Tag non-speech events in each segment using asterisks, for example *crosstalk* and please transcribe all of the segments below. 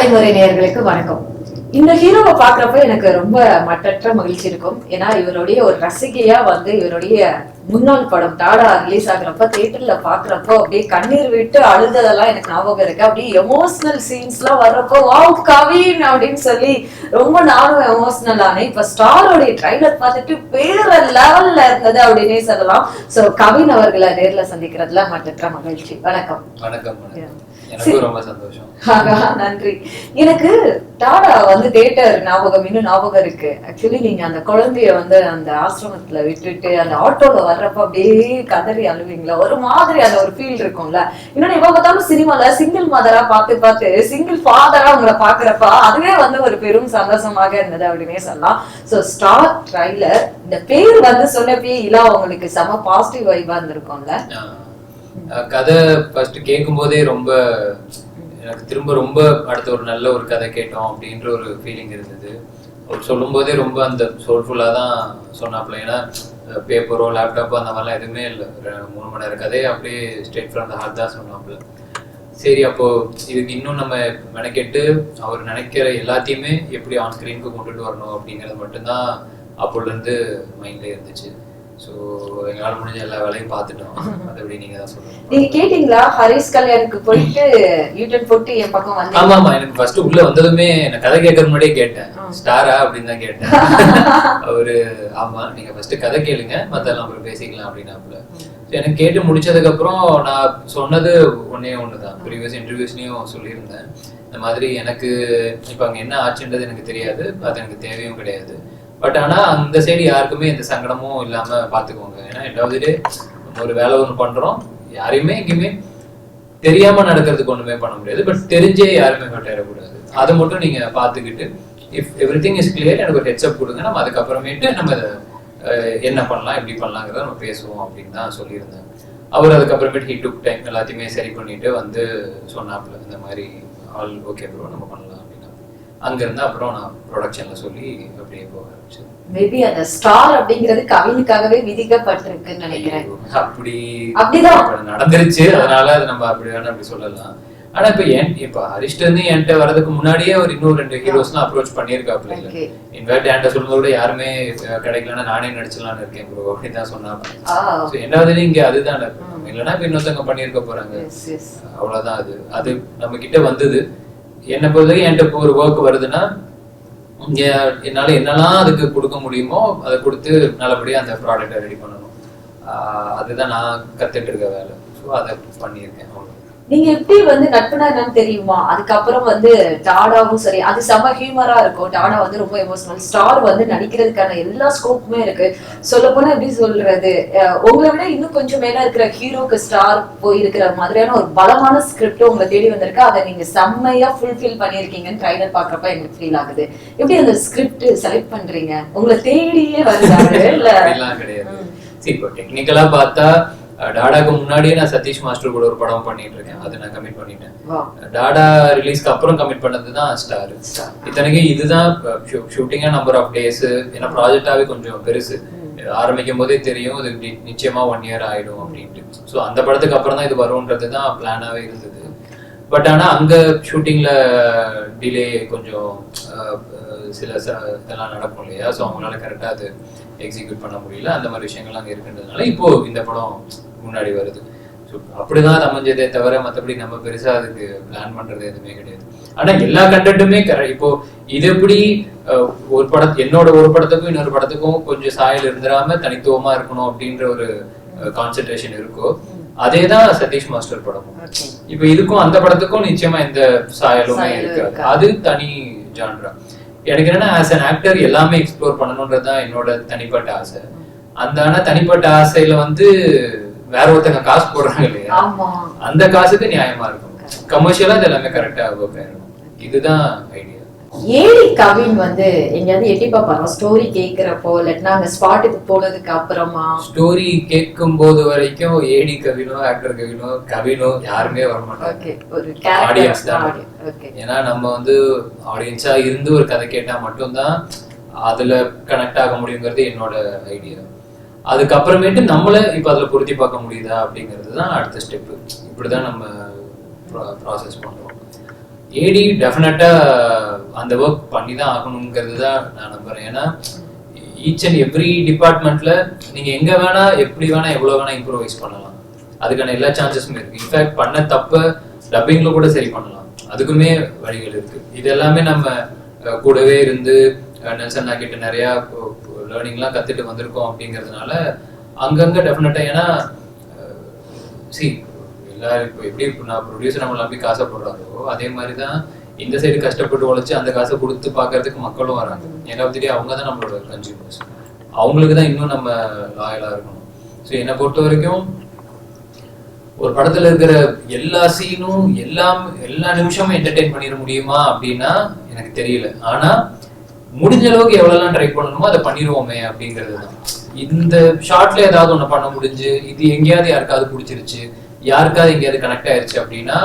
தலைமுறை நேர்களுக்கு வணக்கம். இந்த ஹீரோவை பாக்குறப்ப எனக்கு ரொம்ப மட்டற்ற மகிழ்ச்சி இருக்கும். ஏன்னா இவருடைய ஒரு ரசிகையா வந்து இவருடைய முன்னாள் படம் டாடா ரிலீஸ் ஆகுறப்ப தியேட்டர்ல பாக்குறப்போ அப்படியே கண்ணீர் விட்டு அழுததெல்லாம் எனக்கு ஞாபகம் இருக்கு. அப்படியே எமோஷனல் சீன்ஸ் எல்லாம் வர்றப்போ வாவ் கவின் அப்படின்னு சொல்லி ரொம்ப நானும் எமோஷனல் ஆனேன். இப்ப ஸ்டாரோடைய ட்ரைலர் பார்த்துட்டு வேற லெவல்ல இருந்தது அப்படின்னே சொல்லலாம். சோ கவின் அவர்களை நேர்ல சந்திக்கிறதுல மட்டற்ற மகிழ்ச்சி. வணக்கம் வணக்கம். நன்றி. எனக்கு டாடா வந்து தேட்டர் ஞாபகம் இன்னும் ஞாபகம் இருக்கு. ஆக்சுவலி நீங்க அந்த குழந்தைய வந்து அந்த ஆசிரமத்துல விட்டுட்டு அந்த ஆட்டோல வர்றப்ப அப்படியே கதறி அழுவீங்களா? ஒரு மாதிரி அந்த ஒரு ஃபீல் இருக்கும்ல. இன்னொன்னு எப்ப பார்த்தாலும் சினிமால சிங்கிள் மதரா பார்த்து பார்த்து சிங்கிள் ஃபாதரா உங்களை பாக்குறப்ப அதுவே வந்து ஒரு பெரும் சந்தோஷமாக இருந்தது அப்படின்னே சொல்லலாம். சோ ஸ்டார் ட்ரைலர் இந்த பேர் வந்து சொன்னப்பே இல்ல உங்களுக்கு செம பாசிட்டிவ் வைபா இருந்திருக்கும்ல. கதை ஃபர்ஸ்ட் கேட்கும் போதே ரொம்ப எனக்கு திரும்ப ரொம்ப அடுத்த ஒரு நல்ல ஒரு கதை கேட்டோம் அப்படின்ற ஒரு ஃபீலிங் இருந்தது. அவர் சொல்லும் போதே ரொம்ப அந்த சோல்ஃபுல்லாக தான் சொன்னாப்புல. ஏன்னா பேப்பரோ லேப்டாப்போ அந்த மாதிரிலாம் எதுவுமே இல்லை. மூணு மணி நேரம் கதையை அப்படியே ஸ்ட்ரெயிட் ஃப்ரம் த ஹார்ட் தான் சொன்னாப்புல. சரி அப்போ இதுக்கு இன்னும் நம்ம மெனக்கெட்டு அவர் நினைக்கிற எல்லாத்தையுமே எப்படி ஆன் ஸ்க்ரீனுக்கு கொண்டுட்டு வரணும் அப்படிங்கிறது மட்டும்தான் அப்போலேருந்து மைண்ட்லேயே இருந்துச்சு. ஸோ எங்களால் முடிஞ்ச எல்லா வேலையும் பார்த்துட்டோம். *laughs* மற்றபடி நீங்கள் தான் சொல்லணும் நீங்க கேட்டீங்களா? ஹரிஸ் கல்யாணுக்கு போயிட்டு யூட்டன் போட்டு என் பக்கம் ஆமா வந்தீங்க. ஆமா எனக்கு ஃபர்ஸ்ட் உள்ள வந்ததுமே நான் கதை கேட்கற முன்னாடியே கேட்டேன். ஸ்டாரா அப்படின்னு தான் கேட்டேன். *laughs* அவரு ஆமா நீங்க ஃபர்ஸ்ட் கதை கேளுங்க. மத்தெல்லாம் அப்புறம் பேசிக்கலாம் அப்படின்னாப்புல. So, எனக்கு கேட்டு முடிச்சதுக்கு அப்புறம் நான் சொன்னது ஒன்னே ஒண்ணுதான். ப்ரீவியஸ் இன்டர்வியூஸ்லயும் சொல்லியிருந்தேன். இந்த மாதிரி எனக்கு இப்ப அங்க என்ன ஆச்சுன்றது எனக்கு தெரியாது. அது எனக்கு தேவையும் கிடையாது. பட் ஆனா அந்த சைடு யாருக்குமே எந்த சங்கடமும் இல்லாம பாத்துக்கோங்க. ஏன்னா ரெண்டாவது நம்ம ஒரு வேலை ஒண்ணு பண்றோம். யாரையுமே எங்கேயுமே தெரியாம நடக்கிறதுக்கு ஒண்ணுமே பண்ண முடியாது. பட் தெரிஞ்சே யாருமே கட்டாயிடக்கூடாது அதை மட்டும் நீங்க பாத்துக்கிட்டு if everything is clear எனக்கு ஒரு ஹெச்அப் கொடுங்க. நம்ம அதுக்கப்புறமேட்டு நம்ம என்ன பண்ணலாம் எப்படி பண்ணலாங்கிறத நம்ம பேசுவோம் அப்படின்னு தான் சொல்லியிருந்தேன். அவர் அதுக்கப்புறமேட்டு ஹி டுக் டைம் எல்லாத்தையுமே சரி பண்ணிட்டு வந்து சொன்னாப்புல இந்த மாதிரி ஆல் ஓகே ப்ரோ நம்ம பண்ணலாம். அப்படின்னு அங்கிருந்து அப்புறம் நான் ப்ரொடக்ஷன்ல சொல்லி அப்படியே போக ஆரம்பிச்சேன் மேபி அந்த ஸ்டார் அப்படிங்கிறது கவினுக்காகவே விதிக்கப்பட்டிருக்குன்னு நினைக்கிறேன். அப்படி அப்படிதான். நடந்துருச்சு. அதனால அது நம்ம அப்படி வேணா அப்படி சொல்லலாம். ஆனா இப்ப என் இப்ப ஹரிஷ்ட இருந்து என்கிட்ட வர்றதுக்கு முன்னாடியே அவர் இன்னும் ரெண்டு ஹீரோஸ்லாம் அப்ரோச் பண்ணியிருக்காப்ல. இன்ஃபேக்ட் என்கிட்ட சொல்லும்போது கூட யாருமே கிடைக்கலன்னா நானே நடிச்சலாம்னு இருக்கேன் ப்ரோ அப்படின்னு தான் சொன்னாங்க ரெண்டாவது இங்க அதுதான். இல்லைன்னா இப்ப இன்னொருத்தவங்க பண்ணியிருக்க போறாங்க. அவ்வளவுதான் அது. அது நம்ம கிட்ட வந்தது. என்னை பொறுத்தவரைக்கும் என்கிட்ட இப்போ ஒரு ஒர்க் வருதுன்னா என்னால் என்னெல்லாம் அதுக்கு கொடுக்க முடியுமோ அதை கொடுத்து நல்லபடியாக அந்த ப்ராடக்டை ரெடி பண்ணணும். அதுதான் நான் கற்றுட்டு இருக்க வேலை. ஸோ அதை பண்ணியிருக்கேன். அவ்வளோ நீங்க எப்படி வந்து நட்புனா என்னன்னு தெரியுமா? அதுக்கப்புறம் வந்து டாடாவும் சரி அது செம்ம ஹியூமரா இருக்கும். டாடா வந்து ரொம்ப எமோஷனல் ஸ்டார் வந்து நடிக்கிறதுக்கான எல்லா ஸ்கோப்புமே இருக்கு. சொல்ல போனா எப்படி சொல்றது? உங்களை விட இன்னும் கொஞ்சம் மேல இருக்கிற ஹீரோக்கு ஸ்டார் போயிருக்கிற மாதிரியான ஒரு பலமான ஸ்கிரிப்ட் உங்களை தேடி வந்திருக்கு. அதை நீங்க செம்மையா ஃபுல்ஃபில் பண்ணிருக்கீங்கன்னு ட்ரைலர் பாக்குறப்ப எனக்கு ஃபீல் ஆகுது. எப்படி அந்த ஸ்கிரிப்ட் செலக்ட் பண்றீங்க? உங்களை தேடியே வருதாரு இல்ல? கிடையாது. இப்போ டெக்னிக்கலா பார்த்தா டாடாக்கு முன்னாடியே நான் சதீஷ் மாஸ்டர் கூட ஒரு படம் பண்ணிட்டு இருக்கேன் அதை நான் கமிட் பண்ணிட்டேன். டாடா ரிலீஸ்க்கு அப்புறம் கமிட் பண்ணது தான் ஸ்டார் இத்தனைக்கு இதுதான் ஷூட்டிங்கா நம்பர் ஆஃப் டேஸ் ஏன்னா ப்ராஜெக்டாவே கொஞ்சம் பெருசு. ஆரம்பிக்கும் போதே தெரியும் இது நிச்சயமா ஒன் இயர் ஆயிடும் அப்படின்ட்டு. ஸோ அந்த படத்துக்கு அப்புறம் தான் இது வரும்ன்றது தான் பிளானாவே இருந்தது. பட் ஆனா அங்க ஷூட்டிங்ல டிலே கொஞ்சம் சில இதெல்லாம் நடக்கும் இல்லையா? ஸோ அவங்களால கரெக்டா அது எக்ஸிக்யூட் பண்ண முடியல. அந்த மாதிரி விஷயங்கள்லாம் அங்க இருக்குன்றதுனால இப்போ இந்த படம் முன்னாடி வருது. ஸோ அப்படிதான் அது அமைஞ்சதே தவிர மற்றபடி நம்ம பெருசா அதுக்கு பிளான் பண்றது எதுவுமே கிடையாது. ஆனா எல்லா கண்டென்ட்டுமே கரெக்ட் இப்போ இது எப்படி ஒரு படத்து என்னோட ஒரு படத்துக்கும் இன்னொரு படத்துக்கும் கொஞ்சம் சாயல் இருந்துடாம தனித்துவமா இருக்கணும் அப்படின்ற ஒரு கான்சென்ட்ரேஷன் இருக்கோ அதே தான் சதீஷ் மாஸ்டர் படமும் ஓகே. இப்போ இதுக்கும் அந்த படத்துக்கும் நிச்சயமா எந்த சாயலுமே இருக்காது. அது தனி ஜான்ரா எனக்கு என்னன்னா ஆஸ் an ஆக்டர் எல்லாமே எக்ஸ்ப்ளோர் பண்ணணுன்றது தான் என்னோட தனிப்பட்ட ஆசை. அந்த ஆனா தனிப்பட்ட ஆசையில வந்து வேற ஒருத்தங்க காசு போடுறாங்க இல்லையா? ஆமா. அந்த காசுக்கு நியாயமா இருக்கும். கமர்ஷியலா இது எல்லாமே கரெக்டா ஆயிடும் இதுதான் ஐடியா ஏடி கவின் வந்து எங்கேயாவது எட்டி பாப்பாரா ஸ்டோரி கேக்குறப்போ இல்லாட்டினா அங்க ஸ்பாட்டுக்கு போனதுக்கு அப்புறமா? ஸ்டோரி கேட்கும் போது வரைக்கும் ஏடி கவினோ ஆக்டர் கவினோ கவினோ யாருமே வர மாட்டாங்க Audience தான். ஏன்னா நம்ம வந்து ஆடியன்ஸா இருந்து ஒரு கதை கேட்டா மட்டும்தான் அதுல கனெக்ட் ஆக முடியுங்கிறது என்னோட ஐடியா அதுக்கப்புறமேட்டு நம்மளை இப்போ அதில் பொருத்தி பார்க்க முடியுதா அப்படிங்கிறது தான் அடுத்த ஸ்டெப்பு இப்படி தான் நம்ம ப்ராசஸ் பண்ணுறோம் ஏடி டெஃபினட்டாக அந்த ஒர்க் பண்ணி தான் ஆகணுங்கிறது தான் நான் நம்புறேன். ஏன்னா ஈச் அண்ட் எவ்ரி டிபார்ட்மெண்ட்டில் நீங்கள் எங்கே வேணால் எப்படி வேணால் எவ்வளோ வேணால் இம்ப்ரூவைஸ் பண்ணலாம். அதுக்கான எல்லா சான்சஸுமே இருக்குது இன்ஃபேக்ட் பண்ண தப்ப டப்பிங்கில் கூட சரி பண்ணலாம். அதுக்குமே வழிகள் இருக்குது இது எல்லாமே நம்ம கூடவே இருந்து நெல்சன் நான் கிட்ட நிறையா லேர்னிங்லாம் கத்துட்டு வந்திருக்கோம் அப்படிங்கிறதுனால அங்கங்க டெஃபினட்டா ஏன்னா சி எல்லாரும் இப்போ எப்படி இப்போ நான் ப்ரொடியூசர் நம்மளை நம்பி காசை போடுறாங்களோ அதே மாதிரி தான் இந்த சைடு கஷ்டப்பட்டு உழைச்சி அந்த காசை கொடுத்து பார்க்கறதுக்கு மக்களும் வராங்க. ஏன்னா தெரியும் அவங்க தான் நம்மளோட கன்சியூமர்ஸ் அவங்களுக்கு தான் இன்னும் நம்ம லாயலாக இருக்கணும். ஸோ என்னை பொறுத்த வரைக்கும் ஒரு படத்துல இருக்கிற எல்லா சீனும் எல்லாம் எல்லா நிமிஷமும் என்டர்டெயின் பண்ணிட முடியுமா அப்படின்னா எனக்கு தெரியல. ஆனா முடிஞ்ச அளவுக்கு எவ்வளவுலாம் ட்ரை பண்ணணுமோ அதை பண்ணிடுவோமே அப்படிங்கிறது தான். இந்த ஷார்ட்ல ஏதாவது ஒண்ணு பண்ண முடிஞ்சு இது எங்கேயாவது யாருக்காவது பிடிச்சிருச்சு யாருக்காவது எங்கேயாவது கனெக்ட் ஆயிருச்சு அப்படின்னா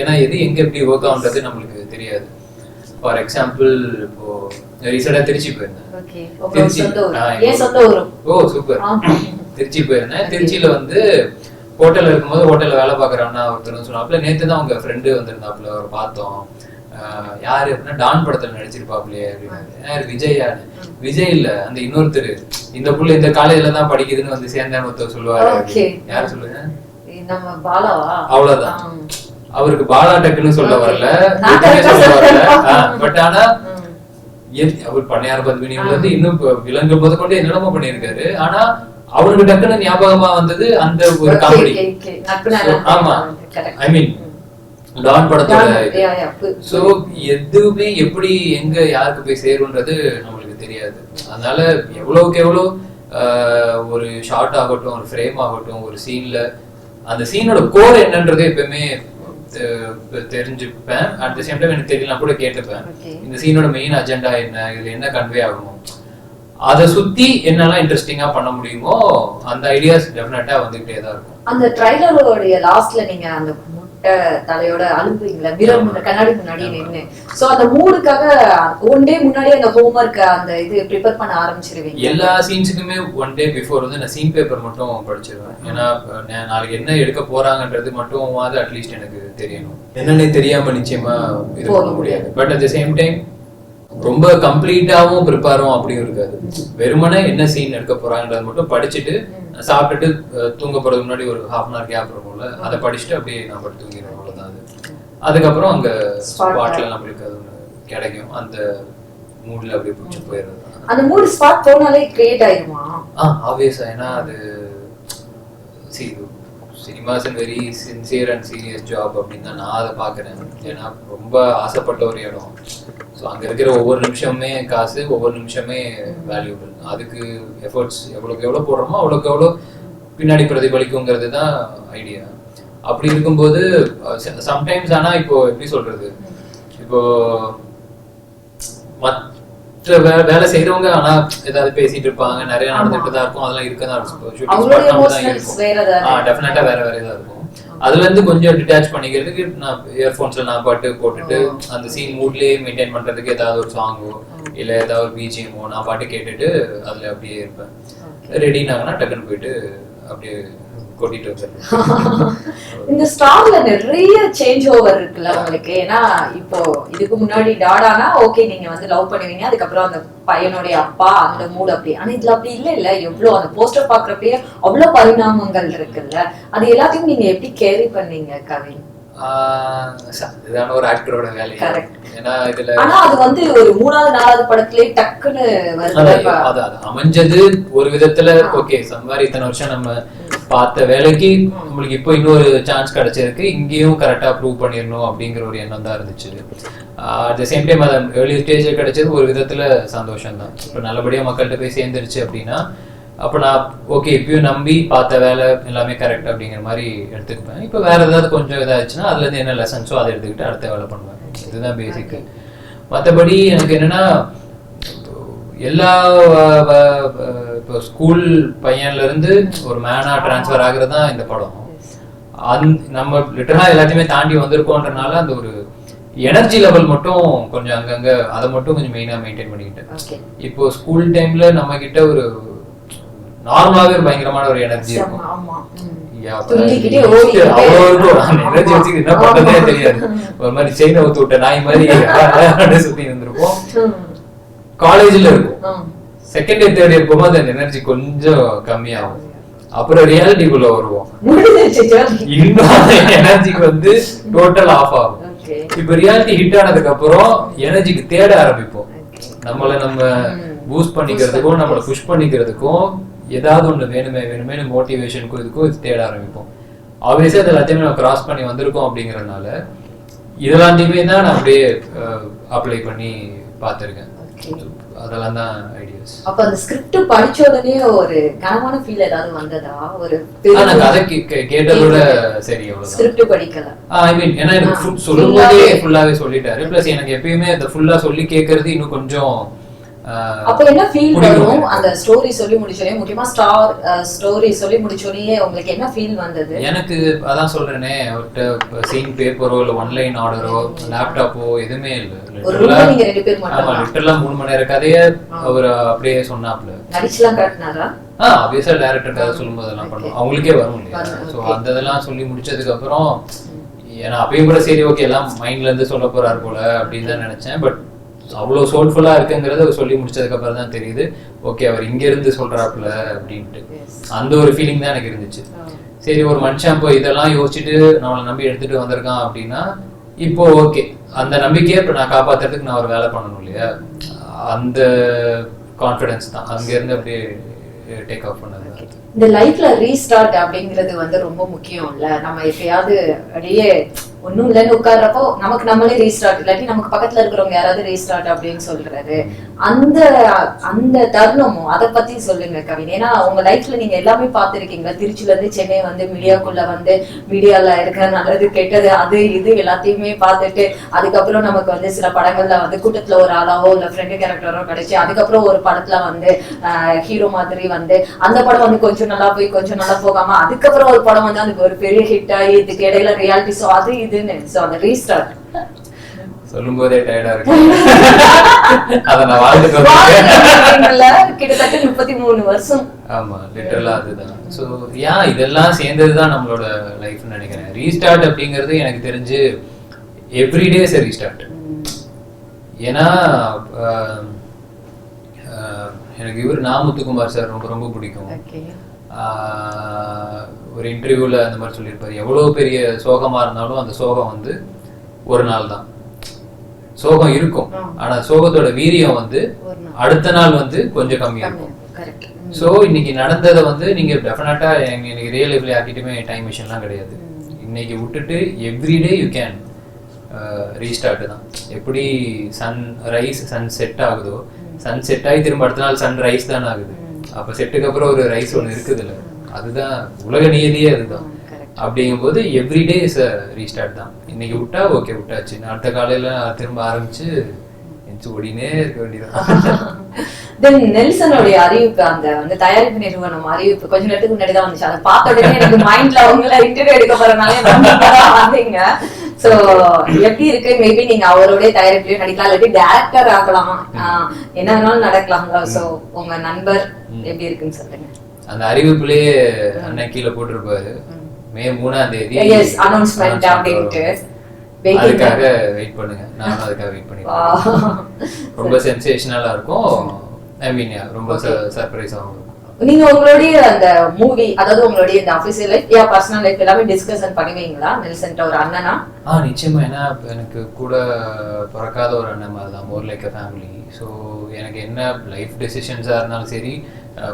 ஏன்னா எது எங்க எப்படி ஒர்க் ஆகுன்றது நம்மளுக்கு தெரியாது. ஃபார் எக்ஸாம்பிள் இப்போ ரீசெண்டா திருச்சி போயிருந்தேன். திருச்சி. ஓ சூப்பர். திருச்சி போயிருந்தேன். திருச்சியில வந்து ஹோட்டல்ல இருக்கும்போது ஹோட்டல்ல வேலை பார்க்குற அண்ணா ஒருத்தர் சொன்னாப்புல நேத்து தான் உங்க ஃப்ரெண்டு வந்திருந்தாப்புல அவர் பார்த்தோம். யாரு அப்படின்னா டான் படத்துல நடிச்சிருப்பாப்லையே அப்படின்னு. யாரு விஜய். யாரு விஜய் இல்ல அந்த இன்னொருத்தர். இந்த புள்ள இந்த காலேஜ்ல தான் படிக்குதுன்னு வந்து சேர்ந்தேன்னு ஒருத்தர் சொல்லுவாரு. யார் சொல்லுங்க? நம்ம பாலாவா? அவ்வளவுதான். அவருக்கு பாலா டக்குன்னு சொல்ல. வரல. சொல்ல வரல. பட் ஆனா அவர் பண்ணையார் பத்மினியில இருந்து இன்னும் விலங்கு முதற்கொண்டு என்னென்னமோ பண்ணியிருக்காரு. ஆனா அவருக்கு டக்குன்னு ஞாபகமா வந்தது அந்த ஒரு காமெடி. ஆமா. ஐ மீன் டான் படத்தோட சோ எதுவுமே எப்படி எங்க யாருக்கு போய் சேரும்ன்றது நம்மளுக்கு தெரியாது. அதனால எவ்வளவுக்கு எவ்வளவு ஒரு ஷார்ட் ஆகட்டும் ஒரு ஃப்ரேம் ஆகட்டும் ஒரு சீன்ல அந்த சீனோட கோர் என்னன்றது எப்பவுமே தெரிஞ்சுப்பேன். அட் த சேம் டைம் எனக்கு தெரியல கூட கேட்டுப்பேன். இந்த சீனோட மெயின் அஜெண்டா என்ன? இதுல என்ன கன்வே ஆகணும்? அதை சுத்தி என்னெல்லாம் இன்ட்ரெஸ்டிங்கா பண்ண முடியுமோ அந்த ஐடியாஸ் டெஃபினட்டா வந்துகிட்டே தான் இருக்கும். அந்த ட்ரைலரோடைய லாஸ்ட்ல நீங்க அந்த முட்டை தலையோட அழுகுறீங்களா மிரர் கண்ணாடி முன்னாடி நின்னு. சோ அந்த மூடுக்காக ஒன் டே முன்னாடியே அந்த ஹோம்ஒர்க் அந்த இது ப்ரிப்பேர் பண்ண ஆரம்பிச்சிருவீங்க. எல்லா சீன்ஸுக்குமே ஒன் டே பிஃபோர் வந்து நான் சீன் பேப்பர் மட்டும் படிச்சிருவேன். ஏன்னா நாளைக்கு என்ன எடுக்க போறாங்கன்றது மட்டும் அட்லீஸ்ட் எனக்கு தெரியணும். என்னன்னே தெரியாம நிச்சயமா இது பண்ண முடியாது. But at the same time ரொம்ப கம்ப்ளீட்டாவும் ப்ரிப்பேரும் அப்படியும் இருக்காது. வெறுமனே என்ன சீன் எடுக்க போறாங்கன்றத மட்டும் படிச்சுட்டு சாப்பிட்டுட்டு தூங்க போறதுக்கு முன்னாடி ஒரு ஹாஃப் அன் ஹவர் கேப் இருக்கும்ல அதை படிச்சுட்டு அப்படியே நான் படுத்து தூங்கிடுவேன் அவ்வளவுதான் அது. அதுக்கப்புறம் அங்க ஸ்பாட்ல நம்மளுக்கு அது கிடைக்கும். அந்த மூட்ல அப்படியே பிடிச்சி போயிடுறது. அந்த மூடு ஸ்பாட் போனாலே கிரியேட் ஆயிருமா? ஆ ஆப்வியஸா ஏன்னா அது C cinema's very sincere and serious job அப்படின்னு தான் நான் அதை பார்க்குறேன். ஏன்னா ரொம்ப ஆசைப்பட்ட ஒரு இடம். ஸோ அங்கே இருக்கிற ஒவ்வொரு நிமிஷமே காசு ஒவ்வொரு நிமிஷமே வேல்யூபிள் அதுக்கு எஃபர்ட்ஸ் எவ்வளோக்கு எவ்வளோ போடுறோமோ அவ்வளோக்கு எவ்வளோ பின்னாடி பிரதிபலிக்குங்கிறது தான் ஐடியா அப்படி இருக்கும்போது சம்டைம்ஸ் ஆனால் இப்போ எப்படி சொல்றது? இப்போ மற்ற வேலை செய்யறவங்க ஆனா ஏதாவது பேசிட்டு இருப்பாங்க. நிறைய நடந்துட்டு தான் இருக்கும். அதெல்லாம் இருக்க தான் இருக்கும் இருக்கும். வேற வேற இருக்கும் அதுல இருந்து கொஞ்சம் டிட்டாச் பண்ணிக்கிறதுக்கு நான் இயர்ஃபோன்ஸ்ல நான் பாட்டு போட்டுட்டு அந்த சீன் மூட்லயே மெயின்டைன் பண்றதுக்கு ஏதாவது ஒரு சாங்கோ இல்ல ஏதாவது ஒரு பிஜிஎமோ நான் பாட்டு கேட்டுட்டு அதுல அப்படியே இருப்பேன். ரெடினாங்கன்னா டக்குன்னு போயிட்டு அப்படியே கொட்டிட்டு வந்துடுறேன் *laughs* இந்த ஸ்டார்ல நிறைய சேஞ்ச் ஓவர் இருக்குல்ல உங்களுக்கு? ஏன்னா இப்போ இதுக்கு முன்னாடி டாடானா ஓகே நீங்க வந்து லவ் பண்ணுவீங்க. அதுக்கப்புறம் அந்த பையனுடைய அப்பா அந்த மூடு அப்படி. ஆனா இதுல அப்படி இல்ல இல்ல. எவ்வளவு அந்த போஸ்டர் பாக்குறப்பயே அவ்வளவு பரிணாமங்கள் இருக்குல்ல. அது எல்லாத்தையும் நீங்க எப்படி கேரி பண்ணீங்க கவின்? இதுதான ஒரு ஆக்டரோட வேலை. ஏன்னா இதுல ஆனா அது வந்து ஒரு மூணாவது நாலாவது படத்திலே டக்குன்னு வருது அமைஞ்சது ஒரு விதத்துல ஓகே சம்பாரி இத்தனை வருஷம் நம்ம பார்த்த வேலைக்கு நம்மளுக்கு இப்போ இன்னொரு சான்ஸ் கிடைச்சிருக்கு. இங்கேயும் கரெக்டா ப்ரூவ் பண்ணிடணும் அப்படிங்கிற ஒரு எண்ணம் தான் இருந்துச்சு. அட் த சேம் டைம் அது ஏர்லி ஸ்டேஜில் கிடைச்சது ஒரு விதத்துல சந்தோஷம் தான் இப்போ நல்லபடியா மக்கள்கிட்ட போய் சேர்ந்துருச்சு அப்படின்னா அப்போ நான் ஓகே இப்பயும் நம்பி பார்த்த வேலை எல்லாமே கரெக்ட் அப்படிங்கிற மாதிரி எடுத்துக்குவேன். இப்போ வேற ஏதாவது கொஞ்சம் இதாச்சுன்னா அதுலேருந்து என்ன லெசன்ஸோ அதை எடுத்துக்கிட்டு அடுத்த வேலை பண்ணுவேன். இதுதான் பேசிக் மற்றபடி எனக்கு என்னன்னா எல்லா இப்போ ஸ்கூல் பையன்ல இருந்து ஒரு மேனா டிரான்ஸ்ஃபர் ஆகுறது தான் இந்த படம். அந் நம்ம லிட்டரலா எல்லாத்தையுமே தாண்டி வந்திருக்கோன்றனால அந்த ஒரு எனர்ஜி லெவல் மட்டும் கொஞ்சம் அங்கங்க அதை மட்டும் கொஞ்சம் மெயினா மெயின்டைன் பண்ணிக்கிட்டேன் இப்போ ஸ்கூல் டைம்ல நம்ம கிட்ட ஒரு நார்மலாவே ஒரு பயங்கரமான ஒரு எனர்ஜி இருக்கும். என்ன பண்றதே தெரியாது. ஒரு மாதிரி செயின் அவுத்து விட்ட நாய் மாதிரி சுத்தி இருந்திருப்போம். காலேஜ்ல இருக்கும். செகண்ட் இயர் தேர்ட் இயர் போகும்போது அந்த எனர்ஜி கொஞ்சம் கம்மியாகும் அப்புறம் ரியாலிட்டிக்குள்ள வருவோம். இன்னும் எனர்ஜிக்கு வந்து டோட்டல் ஆஃப் ஆகும். இப்ப ரியாலிட்டி ஹிட் ஆனதுக்கு அப்புறம் எனர்ஜிக்கு தேட ஆரம்பிப்போம். நம்மள நம்ம. பூஸ்ட் பண்ணிக்கிறதுக்கும் நம்மள புஷ் பண்ணிக்கிறதுக்கும் ஏதாவது ஒண்ணு வேணுமே வேணுமே மோட்டிவேஷனுக்கும் இதுக்கும் இது தேட ஆரம்பிப்போம் ஆப்வியஸா இது எல்லாத்தையுமே நம்ம கிராஸ் பண்ணி வந்திருக்கோம் அப்படிங்கறதுனால இதெல்லாத்தையுமே தான் நான் அப்படியே அப்ளை பண்ணி பார்த்திருக்கேன். அதெல்லாம் தான் ஐடியாஸ் அப்ப அந்த ஸ்கிரிப்ட் படிச்ச உடனே ஒரு கனமான ஃபீல் ஏதாவது வந்ததா? ஒரு ஆனா கதை கேட்டதோட சரி அவ்வளவுதான். ஸ்கிரிப்ட் படிக்கல. ஐ மீன் ஏன்னா எனக்கு சொல்லும்போதே. ஃபுல்லாவே சொல்லிட்டாரு. பிளஸ் எனக்கு எப்பயுமே அந்த ஃபுல்லா சொல்லி கேட்கறது இன்னும் கொஞ்சம் அப்ப என்ன ஃபீல் வரும். அந்த ஸ்டோரி சொல்லி முடிச்சோடனே முக்கியமா ஸ்டார் ஸ்டோரி சொல்லி முடிச்சோடனே உங்களுக்கு என்ன ஃபீல் வந்தது? எனக்கு அதான் சொல்றேனே அவர்கிட்ட சீன் பேப்பரோ இல்ல ஒன்லைன் ஆர்டரோ லேப்டாப்போ எதுவுமே இல்ல. ஒரு நீங்க ரெண்டு பேர் மட்டும். லிட்டரலா மூணு மணி நேரம் கதைய அவர் அப்படியே சொன்னாப்ல நடிச்சுலாம் காட்டினாரா? ஆ ஆப்வியஸா டேரக்டர் கதை சொல்லும் போதெல்லாம் பண்ணுவோம். அவங்களுக்கே வரும் இல்லையா? So okay. அந்த இதெல்லாம் சொல்லி முடிச்சதுக்கு அப்புறம் ஏன்னா அப்பயும் கூட சரி ஓகே எல்லாம் மைண்ட்ல இருந்து சொல்ல போறாரு போல அப்படின்னு தான் நினைச்சேன். பட் அவ்வளவு சோல்ஃபுல்லா இருக்குங்கிறது சொல்லி முடிச்சதுக்கு அப்புறம் தான் தெரியுது. ஓகே அவர் இங்க இருந்து சொல்றாப்புல அப்படின்ட்டு. அந்த ஒரு ஃபீலிங் தான் எனக்கு இருந்துச்சு. சரி ஒரு மனுஷன் இப்போ இதெல்லாம் யோசிச்சுட்டு நம்மளை நம்பி எடுத்துட்டு வந்திருக்கான் அப்படின்னா இப்போ ஓகே அந்த நம்பிக்கையை இப்போ நான் காப்பாத்துறதுக்கு நான் ஒரு வேலை பண்ணணும் இல்லையா? அந்த கான்ஃபிடன்ஸ் தான். அங்க இருந்து அப்படியே டேக் ஆஃப் பண்ணது இந்த லைஃப்ல ரீஸ்டார்ட் அப்படிங்கிறது வந்து ரொம்ப முக்கியம் இல்ல நம்ம எப்பயாவது அப்படியே ஒண்ணும் இல்லைன்னு உட்கார்றப்போ நமக்கு நம்மளே ரீஸ்டார்ட் இல்லாட்டி நமக்கு பக்கத்துல இருக்கிறவங்க யாராவது ரீஸ்டார்ட் அப்படின்னு சொல்றாரு அந்த அந்த தருணமும் அதை பத்தி சொல்லுங்க கவின். ஏன்னா உங்க லைஃப்ல நீங்க எல்லாமே பார்த்திருக்கீங்க திருச்சில இருந்து சென்னை வந்து மீடியாக்குள்ள வந்து மீடியால இருக்கிற நல்லது கெட்டது அது இது எல்லாத்தையுமே பார்த்துட்டு அதுக்கப்புறம் நமக்கு வந்து சில படங்கள்ல வந்து கூட்டத்துல ஒரு ஆளாவோ இல்ல ஃப்ரெண்டு கேரக்டரோ கிடைச்சு அதுக்கப்புறம் ஒரு படத்துல வந்து ஹீரோ மாதிரி வந்து அந்த படம் வந்து கொஞ்சம் நல்லா போய் கொஞ்சம் நல்லா போகாம அதுக்கப்புறம் ஒரு படம் வந்து அந்த ஒரு பெரிய ஹிட் ஆகி இதுக்கு இடையில ரியாலிட்டி ஷோ அது இதுன்னு ஸோ அந்த ரீஸ்டார்ட் சொல்லும் போதே டயர்டா இருக்கு. *laughs* அதை நான் வந்திருக்கேன். கிட்டத்தட்ட முப்பத்தி மூணு வருஷம். ஆமா லிட்டரலா அதுதான். ஸோ ஏன் இதெல்லாம் சேர்ந்தது தான் நம்மளோட லைஃப்னு நினைக்கிறேன். ரீஸ்டார்ட் அப்படிங்கிறது எனக்கு தெரிஞ்சு எவ்ரிடே இஸ் ரீஸ்டார்ட் ஏன்னா எனக்கு இவர் நா முத்துக்குமார் சார் ரொம்ப ரொம்ப பிடிக்கும். ஒரு இன்டர்வியூல அந்த மாதிரி சொல்லியிருப்பாரு. எவ்வளவு பெரிய சோகமா இருந்தாலும் அந்த சோகம் வந்து ஒரு நாள் தான். சோகம் இருக்கும். ஆ. ஆனா சோகத்தோட வீரியம் வந்து. அடுத்த நாள் வந்து கொஞ்சம் கம்மியா இருக்கும். சோ இன்னைக்கு நடந்ததை வந்து நீங்க டெஃபினட்டா எனக்கு ரியல் லைஃப்ல யார்கிட்டயுமே டைம் மிஷின்லாம் கிடையாது. இன்னைக்கு விட்டுட்டு எவ்ரிடே யூ கேன் ரீஸ்டார்ட் தான். எப்படி சன் ரைஸ் சன் செட் ஆகுதோ சன் செட் ஆகி திரும்ப அடுத்த நாள் சன் ரைஸ் தான் ஆகுது. அப்ப செட்டுக்கு அப்புறம் ஒரு ரைஸ் ஒன்று இருக்குதுல்ல. அதுதான் உலக நியதியே அதுதான். அப்படிங்கும்போது எவ்ரிடே இஸ் ரீஸ்டார்ட் தான். இன்னைக்கு விட்டா ஓகே விட்டாச்சு. அடுத்த காலையில திரும்ப ஆரம்பிச்சு ஓடினே இருக்க வேண்டியதான் தென் *laughs* நெல்சனுடைய அறிவிப்பு அந்த வந்து தயாரிப்பு நிறுவனம் அறிவிப்பு கொஞ்ச நேரத்துக்கு முன்னாடி தான் வந்துச்சு. அதை பார்த்த உடனே எனக்கு மைண்ட்ல அவங்கள இன்டர்வியூ எடுக்க போறதுனால *laughs* வந்தீங்க. சோ எப்படி இருக்கு? மேபி நீங்க அவருடைய தயாரிப்புலயும் நடிக்கலாம் இல்லாட்டி டேரக்டர் ஆகலாம். என்ன வேணாலும் நடக்கலாம்ல சோ உங்க நண்பர் எப்படி இருக்குன்னு சொல்லுங்க. அந்த அறிவிப்புலயே அண்ணன் கீழே போட்டிருப்பாரு. மே. மூணாம் தேதி எஸ் அனௌன்ஸ்மெண்ட் அப்படின்ட்டு. அதுக்காக வெயிட் பண்ணுங்க. நானும் அதுக்காக வெயிட் பண்ணி ரொம்ப *laughs* சென்சேஷனலா இருக்கும். ஐ மீன் ரொம்ப சர்ப்ரைஸாகவும் இருக்கும். நீங்க உங்களுடைய அந்த மூவி அதாவது உங்களுடைய இந்த அபிஷியல் லைஃப் யா பர்சனல் லைஃப் எல்லாமே டிஸ்கஷன் பண்ணுவீங்களா? நெல்சன்ட்ட ஒரு அண்ணனா? ஆ நிச்சயமா. ஏன்னா எனக்கு கூட பிறக்காத ஒரு அண்ணன் மாதிரி தான் more like a family so எனக்கு என்ன லைஃப் டெசிஷன்ஸாக இருந்தாலும் சரி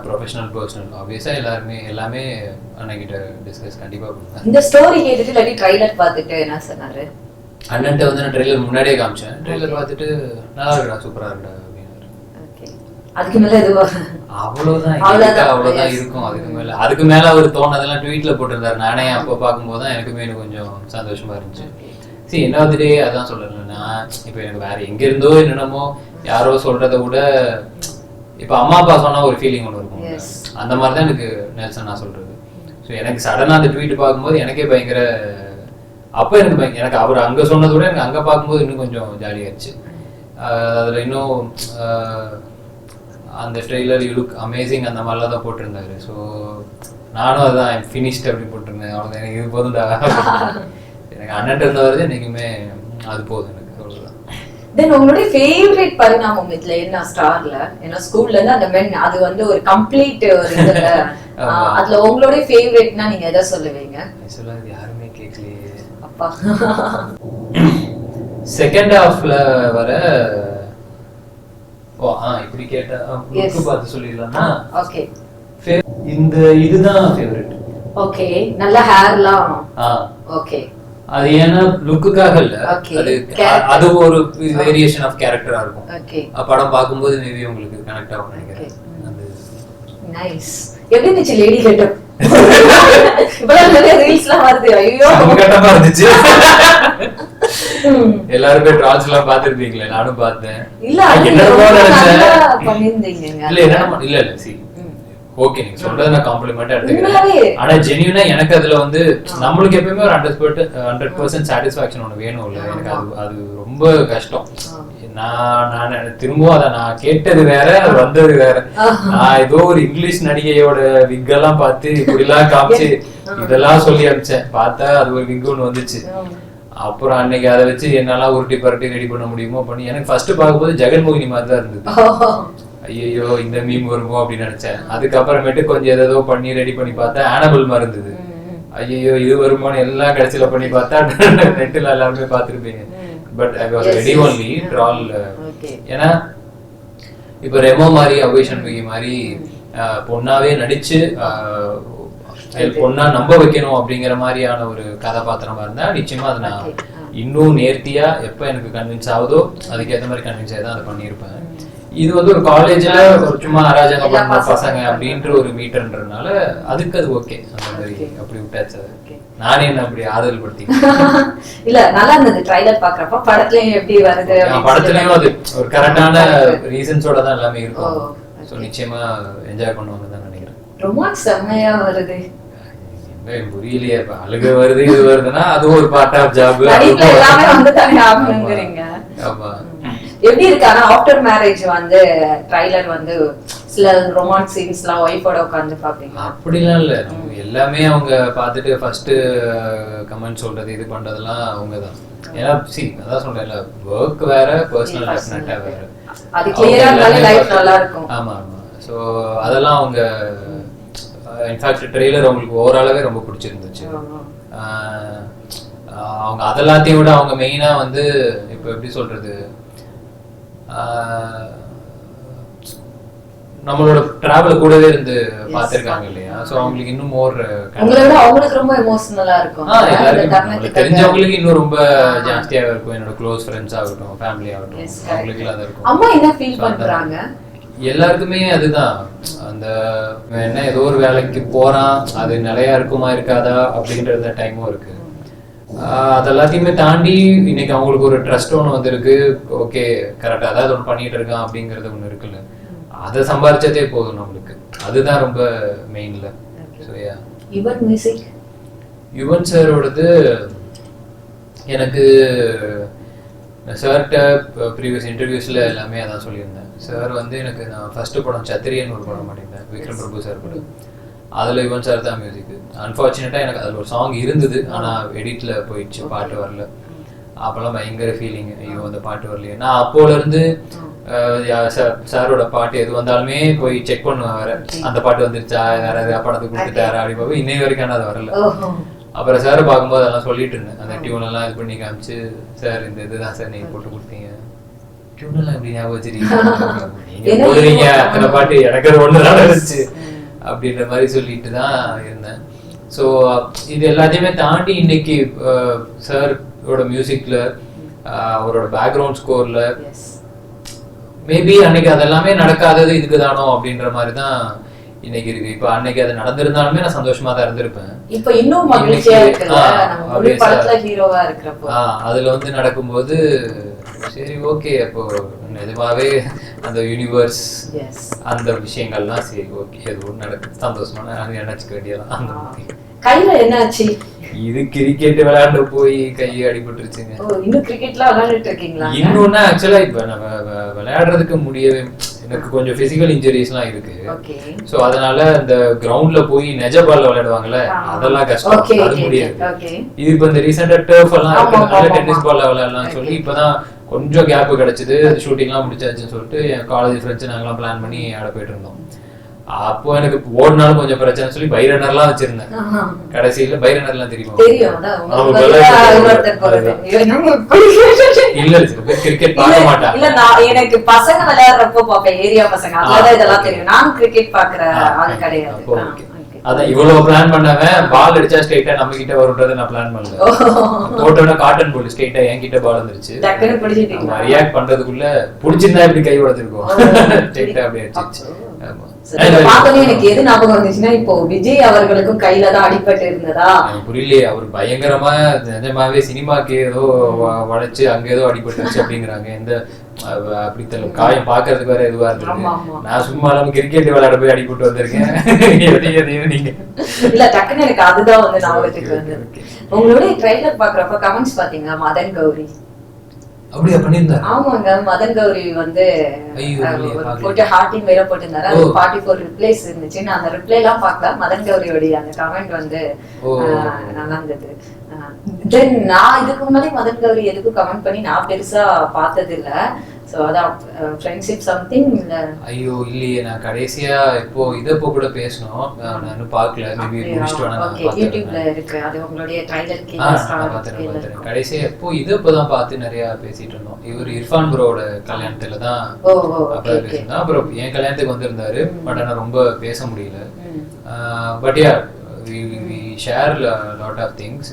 ப்ரொஃபஷனல் பர்சனல் ஆப்வியஸாக எல்லாருமே எல்லாமே அண்ணன்கிட்ட டிஸ்கஸ் கண்டிப்பாக பண்ணுவேன். இந்த ஸ்டோரி கேட்டுட்டு இல்லாட்டி ட்ரைலர் பார்த்துட்டு என்ன சொன்னாரு? அண்ணன்ட்ட வந்து நான் ட்ரெய்லர் முன்னாடியே காமிச்சேன். ட்ரெய்லர் பார்த்துட்டு நல்லா இருக்குடா சூப்பராக Okay. அதுக்கு மேல எதுவும் அவ்வளவுதான். அவ்வளவுதான். இருக்கும். அதுக்கு மேல. அதுக்கு மேல அவர் தோணதெல்லாம் ட்வீட்ல போட்டிருந்தாரு. நானே அப்போ பார்க்கும்போது தான் எனக்குமே எனக்கு கொஞ்சம் சந்தோஷமா இருந்துச்சு. சரி என்ன டே அதான் சொல்றேன் நான் இப்போ எனக்கு வேற எங்க இருந்தோ என்னென்னமோ யாரோ சொல்றதை விட இப்போ அம்மா அப்பா சொன்னா ஒரு ஃபீலிங் ஒன்று இருக்கும். அந்த மாதிரி தான் எனக்கு நெல்சன் நான் சொல்றது. ஸோ எனக்கு சடனா அந்த ட்வீட் பார்க்கும்போது எனக்கே பயங்கர அப்போ எனக்கு பயங்க- எனக்கு அவர் அங்க சொன்னதை விட எனக்கு அங்க பார்க்கும்போது இன்னும் கொஞ்சம் ஜாலியாச்சு அதுல இன்னும் அந்த ட்ரெய்லர் யூ லுக் அமேசிங் அந்த மாதிரிலாம் தான் போட்டிருந்தாரு. ஸோ நானும் அதான் ஃபினிஷ்ட் அப்படி போட்டிருந்தேன். அவ்வளவுதான். எனக்கு இது போதும்டா. எனக்கு அண்ணன் இருந்த வரைக்கும் என்னைக்குமே அது போதும் எனக்கு. தென் உங்களுடைய ஃபேவரட் பரிணாமம் இதுல என்ன? ஸ்டார்ல ஏன்னா ஸ்கூல்ல இருந்து அந்த மென் அது வந்து ஒரு கம்ப்ளீட் ஒரு இதுல *laughs* அதுல உங்களுடைய ஃபேவரட்னா நீங்க எதை சொல்லுவீங்க? அது யாருமே கேட்கலையே. அப்பா. செகண்ட் ஹாஃப்ல வர ஓ ஆ இப்படி கேட்டா. லுக்கு பார்த்து சொல்லிடலாமா? ஓகே இந்த இதுதான் ஃபேவரட் ஓகே நல்ல ஹேர்லாம் ஆ. ஓகே அது ஏன்னா லுக்குக்காக இல்ல. அது. அது ஒரு வேரியேஷன் ஆஃப் கேரக்டரா இருக்கும். படம் பார்க்கும்போது மேபி உங்களுக்கு கனெக்ட் ஆகும் நினைக்கிறேன். நைஸ் எப்படி இருந்துச்சு லேடி கெட்டப் இப்பதான் நிறைய ரீல்ஸ்லாம் வருது. ஐயோ. சமகட்டமா இருந்துச்சு. *laughs* எல்லாருமே ட்ரால்ஸ் எல்லாம் பாத்துருப்பீங்களே நானும் பார்த்தேன். இல்ல நினைச்சேன். இல்ல என்ன இல்ல இல்ல சி. ஓகே நீங்க சொல்றத நான் காம்ப்ளிமெண்டா? எடுத்துக்கிறேன். ஆனா ஜெனியூனா எனக்கு அதுல வந்து நம்மளுக்கு எப்பயுமே ஒரு ஹண்ட்ரட் ஹண்ட்ரட் பர்சன்ட் சாட்டிஸ்பாக்சன் ஒன்று வேணும் இல்ல. எனக்கு அது அது ரொம்ப கஷ்டம். நான் நான் திரும்பவும் அதை நான் கேட்டது வேற அது வந்தது வேற. நான் ஏதோ ஒரு இங்கிலீஷ் நடிகையோட எல்லாம் பார்த்து இப்படிலாம் காமிச்சு இதெல்லாம் சொல்லி அனுப்பிச்சேன். பார்த்தா அது ஒரு விக் ஒன்று வந்துச்சு. அப்புறம் அன்னைக்கு அதை வச்சு என்னால உருட்டி பரட்டி ரெடி பண்ண முடியுமோ பண்ணி எனக்கு ஃபர்ஸ்ட் பார்க்கும்போது ஜெகன்மோகினி மாதிரி தான் இருந்தது. ஐயோ இந்த மீம் வருமோ அப்படின்னு நினைச்சேன் அதுக்கப்புறமேட்டு கொஞ்சம் ஏதோ பண்ணி ரெடி பண்ணி பார்த்தா ஆனபிள் மாதிரி இருந்தது. ஐயோ இது வருமானு எல்லாம் கடைசியில பண்ணி பார்த்தா *laughs* நெட்டில் எல்லாருமே பார்த்துருப்பீங்க but I was ready. Only troll. ஏன்னா இப்ப ரெமோ மாதிரி அவேஷன் மிகி மாதிரி பொண்ணாவே நடிச்சு பொண்ணா நம்ப வைக்கணும் அப்படிங்கிற மாதிரியான ஒரு கதாபாத்திரமா இருந்தா நிச்சயமா அதை நான். இன்னும் நேர்த்தியா எப்ப எனக்கு கன்வின்ஸ் ஆகுதோ அதுக்கேற்ற மாதிரி கன்வின்ஸ் ஆகி தான் அதை பண்ணியிருப்பேன் இது வந்து ஒரு காலேஜ்ல ஒரு சும்மா அராஜகம் பண்ண பசங்க. அப்படின்ற ஒரு மீட்டர்ன்றதுனால அதுக்கு அது ஓகே அந்த மாதிரி. அப்படி விட்டாச்சு அது. நானே என்ன அப்படி ஆதல் படுத்தி *laughs* இல்ல நல்லா இருந்தது ட்ரைலர் பாக்குறப்ப படத்துலயும் எப்படி வருது படத்துலயும் அது. ஒரு கரெக்டான. ரீசன்ஸோட தான் எல்லாமே இருக்கும் ஸோ நிச்சயமா என்ஜாய் பண்ணுவாங்க தான் நினைக்கிறேன் ரொமான்ஸ் செம்மையா வருது என்ன புரியலையே அழுக வருது இது வருதுன்னா அதுவும் ஒரு பார்ட் ஆஃப் ஜாப் நடிப்புல எல்லாமே வந்து தானே ஆகணுங்கிறீங்க ஆமா. எப்படி இருக்கு? ஆனா ஆஃப்டர் மேரேஜ் வந்து ட்ரைலர் வந்து சில ரொமான்ஸ் சீன்ஸ்லாம் ஒய்ஃபோட உட்கார்ந்து பாப்பீங்க அப்படிலாம் இல்ல. எல்லாமே அவங்க பார்த்துட்டு ஃபர்ஸ்ட் கமெண்ட் சொல்றது இது பண்றதெல்லாம் அவங்க தான் ஏன்னா சி அதான் சொல்றேன்ல ஒர்க் வேற பர்சனல் டெஃபினட்டா வேற. அது ஆ இருந்தாலே பார்த்து- நல்லா இருக்கும். ஆமா ஆமா. ஸோ அதெல்லாம் அவங்க இன்ஃபேக்ட் ட்ரெய்லர் அவங்களுக்கு ஓவராலாவே ரொம்ப பிடிச்சிருந்துச்சு. அவங்க அதெல்லாத்தையும் விட அவங்க மெயினா வந்து இப்போ எப்படி சொல்றது? ஆஹ் நம்மளோட டிராவல் கூடவே இருந்து பார்த்திருக்காங்க இல்லையா? சோ அவங்களுக்கு இன்னும் மோர் அவங்களுக்கு ரொம்ப எமோஷனலா இருக்கும். தெரிஞ்சவங்களுக்கு இன்னும் ரொம்ப ஜாஸ்தியா இருக்கும். என்னோட க்ளோஸ் ஃப்ரெண்ட்ஸ் ஆகட்டும் ஃபேமிலி ஆகட்டும். அவங்களுக்கு அது இருக்கும். அம்மா என்ன ஃபீல் பண்றாங்க? எல்லாருக்குமே அதுதான். அந்த என்ன ஏதோ ஒரு வேலைக்கு போறான் அது நிலையா இருக்குமா இருக்காதா அப்படின்ற டைமும் இருக்கு. ஆஹ் அது எல்லாத்தையுமே தாண்டி இன்னைக்கு அவங்களுக்கு ஒரு ட்ரஸ்ட் ஒன்று வந்திருக்கு. ஓகே கரெக்டா அதாவது ஒன்று பண்ணிட்டு இருக்கான் அப்படிங்கிறது ஒன்று இருக்குல்ல. அதை சம்பாரிச்சதே போதும் நம்மளுக்கு. அதுதான் ரொம்ப மெயின்ல so ya Yuvan music Yuvan சாரோடது எனக்கு சார்கிட்ட ப்ரீவியஸ் இன்டர்வியூஸ்ல எல்லாமே அதான் சொல்லியிருந்தேன். சார் வந்து எனக்கு நான் ஃபர்ஸ்ட் படம் சத்திரியன் ஒரு படம் பண்ணியிருந்தேன். விக்ரம் பிரபு சார் கூட அதுல யுவன் சார் தான் மியூசிக் அன்ஃபார்ச்சுனேட்டா எனக்கு அதுல ஒரு சாங் இருந்தது ஆனா எடிட்ல போயிடுச்சு பாட்டு வரல. அப்பெல்லாம் பயங்கர ஃபீலிங் ஐயோ அந்த பாட்டு வரலையே. நான் அப்போல இருந்து அஹ், யா- சார்- சாரோட பாட்டு எது வந்தாலுமே போய் செக் பண்ணுவேன் வேற. அந்த பாட்டு வந்துருச்சா வேற எதாவது படத்துக்கு கொடுத்துட்டாரா அப்படி பார்ப்போம் இன்னை வரைக்கும் அது வரல. அப்புறம் சார் பார்க்கும்போது அதெல்லாம் சொல்லிட்டு இருந்தேன். அந்த டியூன் எல்லாம் இது பண்ணி காமிச்சு சார் இந்த இதுதான் சார் நீங்க போட்டு கொடுத்தீங்க. *laughs* அத்தனை பாட்டு எனக்கு அப்படின்ற மாதிரி சொல்லிட்டு தான் இருந்தேன். ஸோ இது எல்லாத்தையுமே தாண்டி இன்னைக்கு சாரோட மியூசிக்ல அவரோட பேக்ரவுண்ட் ஸ்கோர்ல மேபி அன்னைக்கு அதெல்லாமே நடக்காதது இதுக்கு தானோ அப்படின்ற மாதிரி தான் இன்னைக்கு இருக்கு. இப்போ அன்னைக்கு அது நடந்திருந்தாலுமே நான் சந்தோஷமா தான் இருந்திருப்பேன். இப்ப இன்னும் மகிழ்ச்சியா ஆ, அதுல வந்து நடக்கும்போது சரி ஓகே அப்போ நிஜமாவே அந்த யூனிவர்ஸ் அந்த விஷயங்கள்லாம் சரி ஓகே எதுவும் நடக்குது. சந்தோஷமா நான் நினைச்சுக்க வேண்டியதான் அந்த மாதிரி. கையில என்னாச்சு? இது கிரிக்கெட் விளையாண்டு போய் கை அடிபட்டுருச்சுங்க. இன்னும் கிரிக்கெட்லாம் விளையாண்டுட்டு இருக்கீங்களா? இன்னொன்னு ஆக்சுவலா இப்ப நம்ம விளையாடுறதுக்கு முடியவே எனக்கு கொஞ்சம் பிசிக்கல் இன்ஜுரிஸ்லாம் இருக்கு. சோ அதனால இந்த கிரவுண்ட்ல போய் நெஜ பால்ல விளையாடுவாங்கல்ல அதெல்லாம் கஷ்டம். அது முடியாது. இது இப்ப இந்த ரீசெண்டா டர்ஃப் எல்லாம் டென்னிஸ். பால்ல விளையாடலாம் சொல்லி இப்பதான் கொஞ்சம் கேப் கிடைச்சது. ஷூட்டிங்லாம் முடிச்சாச்சுன்னு சொல்லிட்டு என் காலேஜ் ஃப்ரெண்ட்ஸ் நாங்கெல்லாம் பிளான் பண்ணி ஆட போயிட்டு இருந்தோம். அப்போ எனக்கு ஓடினாலும் கொஞ்சம் பிரச்சனை சொல்லி பைரனர்லாம் வச்சிருந்தேன். கடைசியில பைரனர்லாம் தெரியுமா? தெரியும். *laughs* இல்ல கிரிக்கெட் பார்க்க மாட்டாங்க. இல்ல நான் எனக்கு பசங்க விளையாடுறப்போ பாப்பேன் ஏரியா பசங்க. இதெல்லாம் okay. தெரியும். நான் கிரிக்கெட் பாக்குற ஆள் கிடையாது. அதான் இவ்வளவு பிளான் பண்ணவன் பால் அடிச்சா ஸ்ட்ரைட்டா நம்ம கிட்ட வரும்ன்றதை நான் பிளான் பண்ணல. போட்டோட காட்டன் பால் ஸ்ட்ரைட்டா என் கிட்ட பால் வந்துருச்சு? ரியாக்ட் பண்றதுக்குள்ள புடிச்சிருந்தா இப்படி கை உடைச்சிருக்கோம். ஸ்ட்ரைட்டா *laughs* அப்படியே அப்போ. ஆமா. சரி, இதை பார்த்தோன்னே எனக்கு எது ஞாபகம் வந்துச்சுன்னா இப்போ விஜய் அவர்களுக்கும் கையில தான் அடிபட்டு இருந்ததா? புரியலையே அவர் பயங்கரமா நிஜமாவே சினிமாக்கு ஏதோ வளைச்சு அங்க ஏதோ அடிபட்டுருச்சு அப்படிங்கிறாங்க. எந்த அப்படி தெரியல காயம் பாக்குறதுக்கு வேற எதுவா ஆமா. நான் சும்மா இல்லாம கிரிக்கெட் விளையாட போய் அடிபட்டு வந்திருக்கேன். *laughs* நீங்க? இல்ல டக்குன்னு எனக்கு அதுதான் வந்து ஞாபகத்துக்கு okay. உங்களுடைய ட்ரைலர் பாக்குறப்ப கமெண்ட்ஸ் பாத்தீங்களா மதன் கௌரி? அப்படியா பண்ணியிருந்தாரு? ஆமாங்க மதன் கௌரி வந்து. போட்டு ஹார்ட்டின் வேற போட்டிருந்தாரு. அது. ஃபார்ட்டி ஃபோர் ரிப்ளைஸ் இருந்துச்சு. நான் அந்த ரிப்ளை எல்லாம் பார்க்கல. மதன் கௌரியோடைய அந்த கமெண்ட் வந்து நல்லா இருந்தது. தென் நான் இதுக்கு முன்னாடி மதன் கௌரி எதுக்கும் கமெண்ட் பண்ணி நான் பெருசா பார்த்தது இல்ல சோ அதான் ஃப்ரெண்ட்ஷிப் சம்திங் இல்ல? ஐயோ இல்லையே. நான் கடைசியா இப்போ இதப்போ கூட பேசணும். நான் இன்னும் பார்க்கல. மேபி யூடியூப்ல. இருக்கு. அது உங்களுடைய ட்ரைலர். இருக்கும் கடைசியா எப்போ இது இப்பதான் பார்த்து நிறைய பேசிட்டு இருந்தோம். இவர் இர்ஃபான் ப்ரோவோட கல்யாணத்துல தான் ஓகே பேசியிருந்தோம் அப்புறம் என் கல்யாணத்துக்கு வந்திருந்தாரு. பட் ஆனா ரொம்ப பேச முடியல. But ya we share lot of things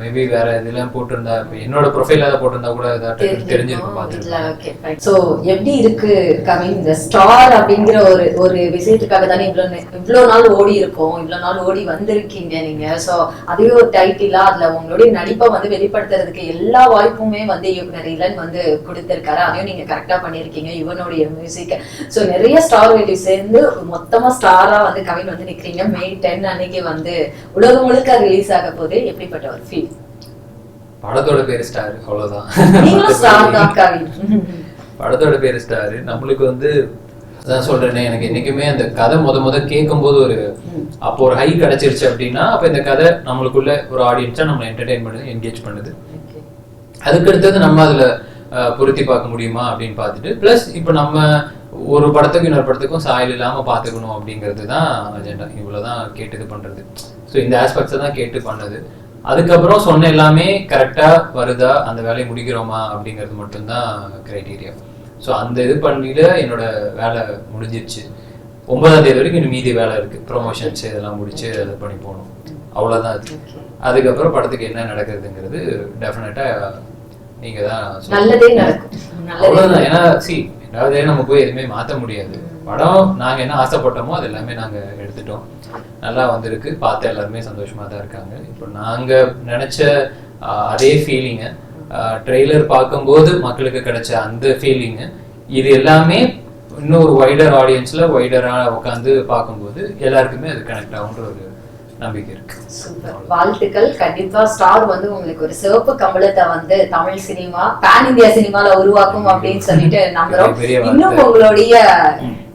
maybe வேற இதெல்லாம் போட்டிருந்தா என்னோட ப்ரொஃபைல் ஏதாவது போட்டிருந்தா கூட ஏதாவது தெரிஞ்சிருக்கும். பார்த்துருக்கேன் சோ எப்படி இருக்கு கவின்? இந்த ஸ்டார் அப்படிங்கிற ஒரு ஒரு விஷயத்துக்காக தானே இவ்வளவு நே- இவ்வளவு நாள் ஓடி இருக்கோம் இவ்வளவு நாள் ஓடி வந்திருக்கீங்க நீங்க. சோ அதுவே ஒரு டைட்டிலா அதுல உங்களுடைய நடிப்பை வந்து வெளிப்படுத்துறதுக்கு எல்லா வாய்ப்புமே வந்து இயக்குனர் இளன் வந்து கொடுத்திருக்காரு. அதையும் நீங்க கரெக்டா பண்ணிருக்கீங்க இவனுடைய மியூசிக் சோ நிறைய ஸ்டார் வேல்யூ சேர்ந்து மொத்தமா ஸ்டாரா வந்து கவின் வந்து நிக்கிறீங்க. மே டென் அன்னைக்கு வந்து உலகம் முழுக்க ரிலீஸ் ஆக போது எப்படிப்பட்ட ஒரு ஃபீல் படத்தோட பேர் ஸ்டார் அவ்வளவுதான். படத்தோட பேர் ஸ்டார் நம்மளுக்கு வந்து அதான் சொல்றேனே எனக்கு என்னைக்குமே அந்த கதை முத முத கேட்கும்போது ஒரு அப்போ ஒரு ஹை கிடைச்சிருச்சு அப்படின்னா அப்ப இந்த கதை நம்மளுக்குள்ள ஒரு ஆடியன்ஸா நம்ம என்டர்டெயின் பண்ணுது என்கேஜ் பண்ணுது. Okay. அதுக்கு அடுத்தது நம்ம அதுல பொருத்தி பார்க்க முடியுமா அப்படின்னு பார்த்துட்டு ப்ளஸ் இப்போ நம்ம ஒரு படத்துக்கும் இன்னொரு படத்துக்கும் சாயல் இல்லாம பார்த்துக்கணும் அப்படிங்கிறது தான் அஜெண்டா இவ்வளவுதான் கேட்டு இது பண்றது. ஸோ இந்த ஆஸ்பெக்ட்ஸை தான் கேட்டு பண்ணது. அதுக்கப்புறம் சொன்ன எல்லாமே கரெக்டா வருதா? அந்த வேலையை முடிக்கிறோமா? அப்படிங்கிறது மட்டும்தான் கிரைட்டீரியா ஸோ அந்த இது பண்ணிட்டு என்னோட வேலை முடிஞ்சிருச்சு. ஒன்பதாம் தேதி வரைக்கும் இன்னும் மீதி வேலை இருக்கு. ப்ரொமோஷன்ஸ் இதெல்லாம் முடிச்சு அது பண்ணி போகணும். அவ்வளவுதான் அது. Okay. அதுக்கப்புறம் படத்துக்கு என்ன நடக்குதுங்கிறது டெஃபினட்டா நீங்க தான் அவ்வளவுதான். ஏன்னா சி அதாவது நம்ம போய் எதுவுமே மாத்த முடியாது. படம் நாங்க என்ன ஆசைப்பட்டோமோ அது எல்லாமே நாங்க எடுத்துட்டோம். நல்லா வந்திருக்கு. பார்த்த எல்லாருமே சந்தோஷமா தான் இருக்காங்க. இப்போ நாங்க நினைச்ச அதே ஃபீலிங்க ட்ரெய்லர் பார்க்கும்போது மக்களுக்கு கிடைச்ச அந்த ஃபீலிங்கு இது எல்லாமே இன்னும் ஒரு வைடர் ஆடியன்ஸ்ல வைடரா உட்காந்து பார்க்கும்போது எல்லாருக்குமே அது கனெக்ட் ஆகுன்ற ஒரு நம்பிக்கை இருக்கு. சூப்பர் வாழ்த்துக்கள். கண்டிப்பா ஸ்டார் வந்து உங்களுக்கு ஒரு சிவப்பு கம்பளத்தை வந்து தமிழ் சினிமா பேன் இந்தியா சினிமால உருவாக்கும் அப்படின்னு சொல்லிட்டு நம்புறோம். இன்னும் உங்களுடைய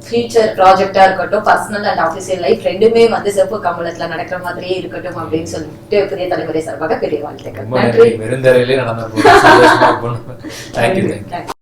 ஃபியூச்சர் ப்ராஜெக்டா இருக்கட்டும் பர்சனல் அண்ட் ஆஃபீஷியல் லைஃப் ரெண்டுமே வந்து சிவப்பு கம்பளத்துல நடக்கிற மாதிரியே இருக்கட்டும் அப்படின்னு சொல்லிட்டு புதிய தலைமுறை சார்பாக பெரிய வாழ்த்துக்கள். நன்றி. வெறுந்தரையிலே நடந்த *laughs*